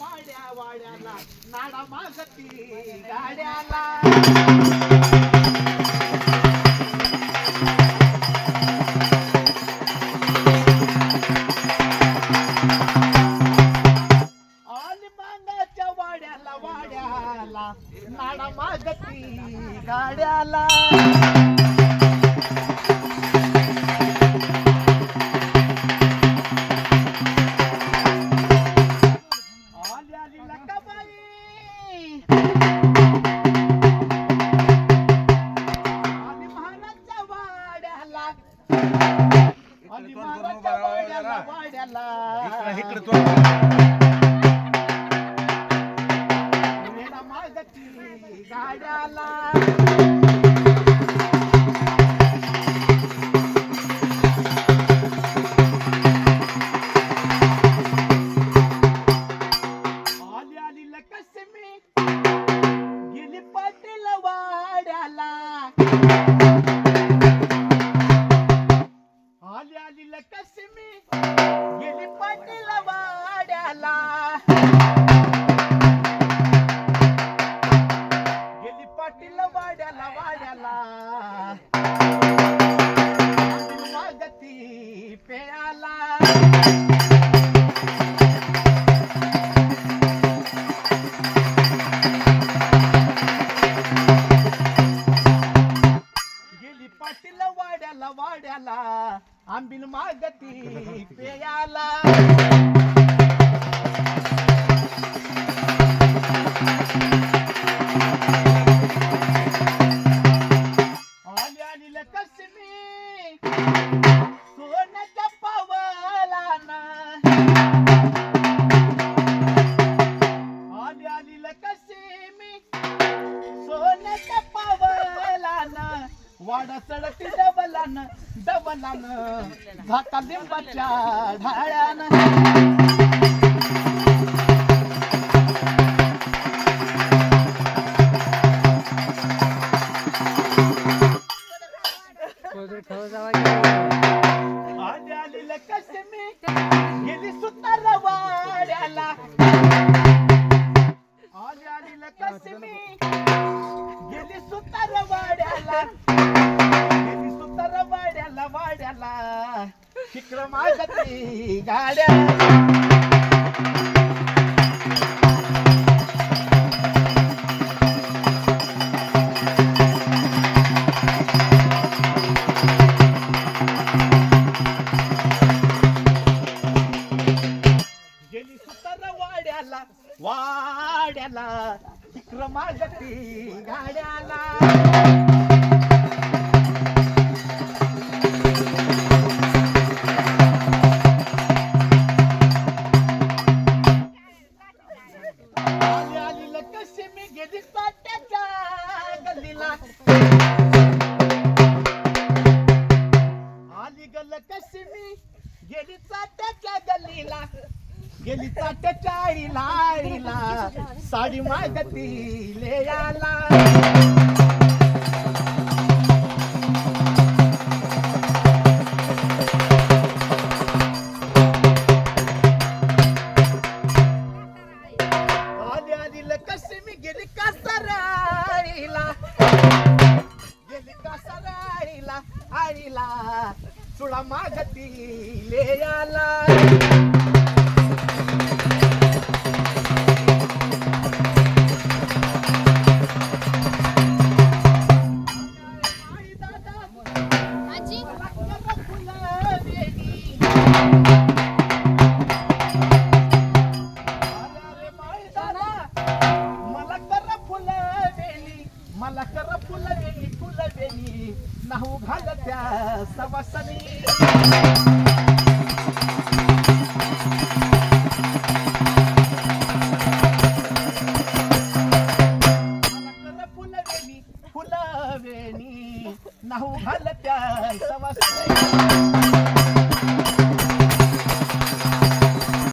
माड्या वाड्याला. नाडा मागती गाड्याला. वाड्याला नाडा मागती गाड्याला. वाड्याला. वाड्याला आली आली लक्ष्मी गेली पाटील वाड्याला. आली आली लक्ष्मी सोन्याच्या पावलाना. आली आली लक्ष्मी सोन्याच्या ना वाडा चढती डबलान डबलान. झाका लिंबाच्या ढाळ्यानं. आली आली लक्ष्मी गेली सुतार वाड्याला. आली आली लक्ष्मी गेली सुतार वाड्याला. गेली सुतार वाड्याला वाड्याला. तिकडं मागती गाड्या. गेली सुतारा वाड्याला वाड्याला विक्रमा मागती गाड्याला. आली आली लक्ष्मी गेली गल्लीला. आली गेली चाट्याच्या गल्लीला. गेली चाट्याच्या आईला आईला साडी मागती लेयाला. आली आली आईला. चुडा मागती लेयाला. त्या सवासनी मला कर फुलं नाहू घाल त्या